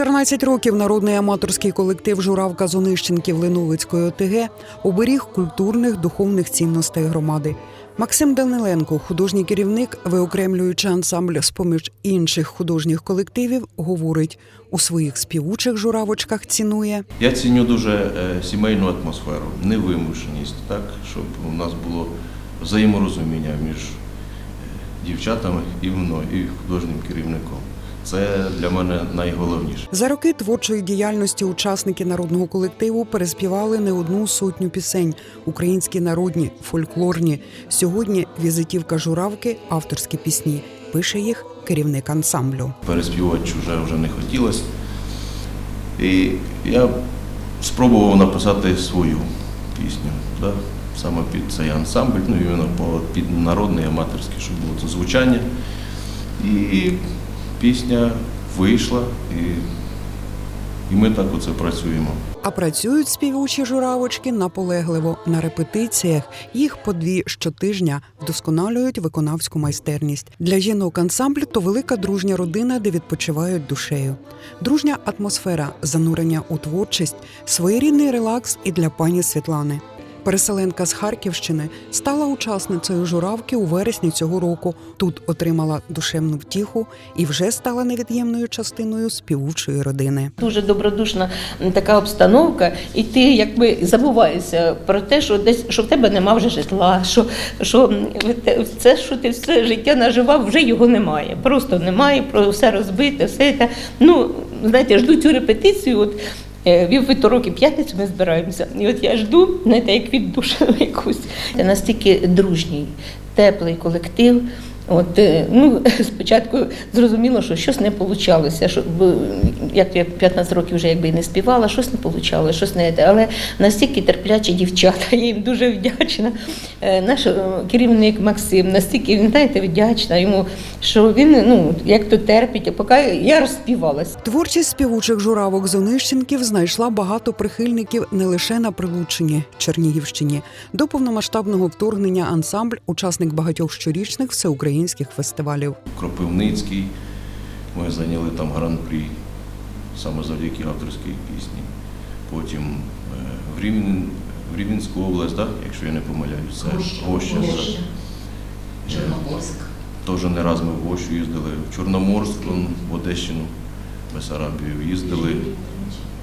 14 років народний аматорський колектив Журавка Зонищенків Леновицької ОТГ оберіг культурних духовних цінностей громади. Максим Даниленко, художній керівник, виокремлюючи ансамбль з поміж інших художніх колективів, говорить у своїх співучих журавочках цінує Я ціню дуже е, сімейну атмосферу, невимушеність, так, щоб у нас було взаєморозуміння між е, дівчатами і мною, і художнім керівником. Це для мене найголовніше. За роки творчої діяльності учасники народного колективу переспівали не одну сотню пісень українські народні, фольклорні. Сьогодні візитівка журавки, авторські пісні. Пише їх керівник ансамблю. Переспівати чуже вже не хотілося. І я спробував написати свою пісню, да? саме під цей ансамбль, ну по- під народний, аматорський, щоб було це звучання. І пісня вийшла, і, і ми так оце працюємо. А працюють співучі журавочки наполегливо на репетиціях. Їх по дві щотижня вдосконалюють виконавську майстерність. Для жінок ансамблю то велика дружня родина, де відпочивають душею. Дружня атмосфера, занурення у творчість, своєрідний релакс і для пані Світлани. Переселенка з Харківщини стала учасницею журавки у вересні цього року. Тут отримала душевну втіху і вже стала невід'ємною частиною співучої родини. Дуже добродушна така обстановка, і ти якби забуваєшся про те, що десь що в тебе нема вже житла, що, що це, що ти все життя наживав, вже його немає. Просто немає, про все розбите, все це. Ну, знаєте, жду цю репетицію. От вівторок і п'ятницю ми збираємося. І от я жду, знаєте, як віддушину якусь. Це настільки дружній, теплий колектив. От, е, ну, спочатку зрозуміло, що щось не вийшло, що, як я 15 років вже якби не співала, щось не вийшло, щось не те. Але настільки терплячі дівчата, я їм дуже вдячна. Е, Наш е, керівник Максим, настільки він знаєте, вдячна йому, що він ну, як то терпить, а поки я розспівалась. Творчість співучих журавок Зонищенків знайшла багато прихильників не лише на Прилуччині, Чернігівщині. До повномасштабного вторгнення ансамбль учасник багатьох щорічних всеукраїнських фестивалів. Кропивницький. Ми зайняли там гран-прі саме завдяки авторській пісні. Потім е, в, Рівнен, в Рівненську область, да? якщо я не помиляюсь, це Гоща. Чорноморськ. Теж не раз ми в Гощу їздили, в Чорноморськ, в Одещину, Бесарабію їздили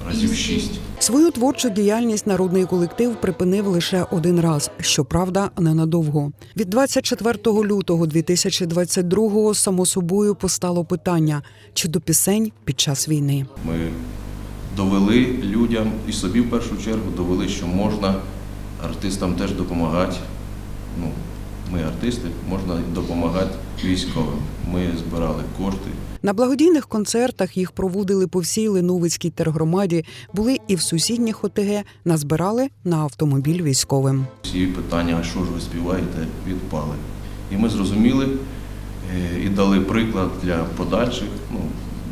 разів шість. Свою творчу діяльність народний колектив припинив лише один раз, щоправда, ненадовго. Від 24 лютого 2022-го само собою постало питання чи до пісень під час війни. Ми довели людям і собі в першу чергу довели, що можна артистам теж допомагати. Ну, ми артисти, можна допомагати військовим. Ми збирали кошти. На благодійних концертах їх проводили по всій Линовицькій тергромаді, були і в сусідніх ОТГ, назбирали на автомобіль військовим. Всі питання, що ж ви співаєте, відпали. І ми зрозуміли е, і дали приклад для подальших, ну,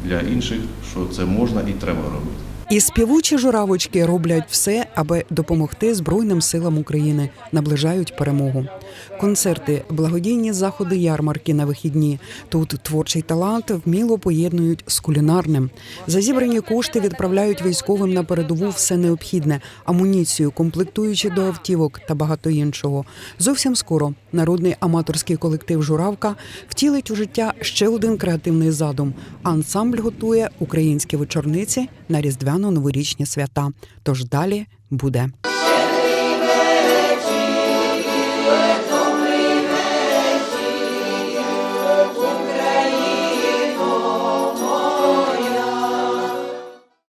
для інших, що це можна і треба робити. І співучі журавочки роблять все, аби допомогти Збройним силам України, наближають перемогу. Концерти, благодійні заходи, ярмарки на вихідні. Тут творчий талант вміло поєднують з кулінарним. За зібрані кошти відправляють військовим на передову все необхідне: амуніцію, комплектуючи до автівок та багато іншого. Зовсім скоро народний аматорський колектив Журавка втілить у життя ще один креативний задум. Ансамбль готує українські вечорниці на різдвяно-новорічні свята. Тож далі буде.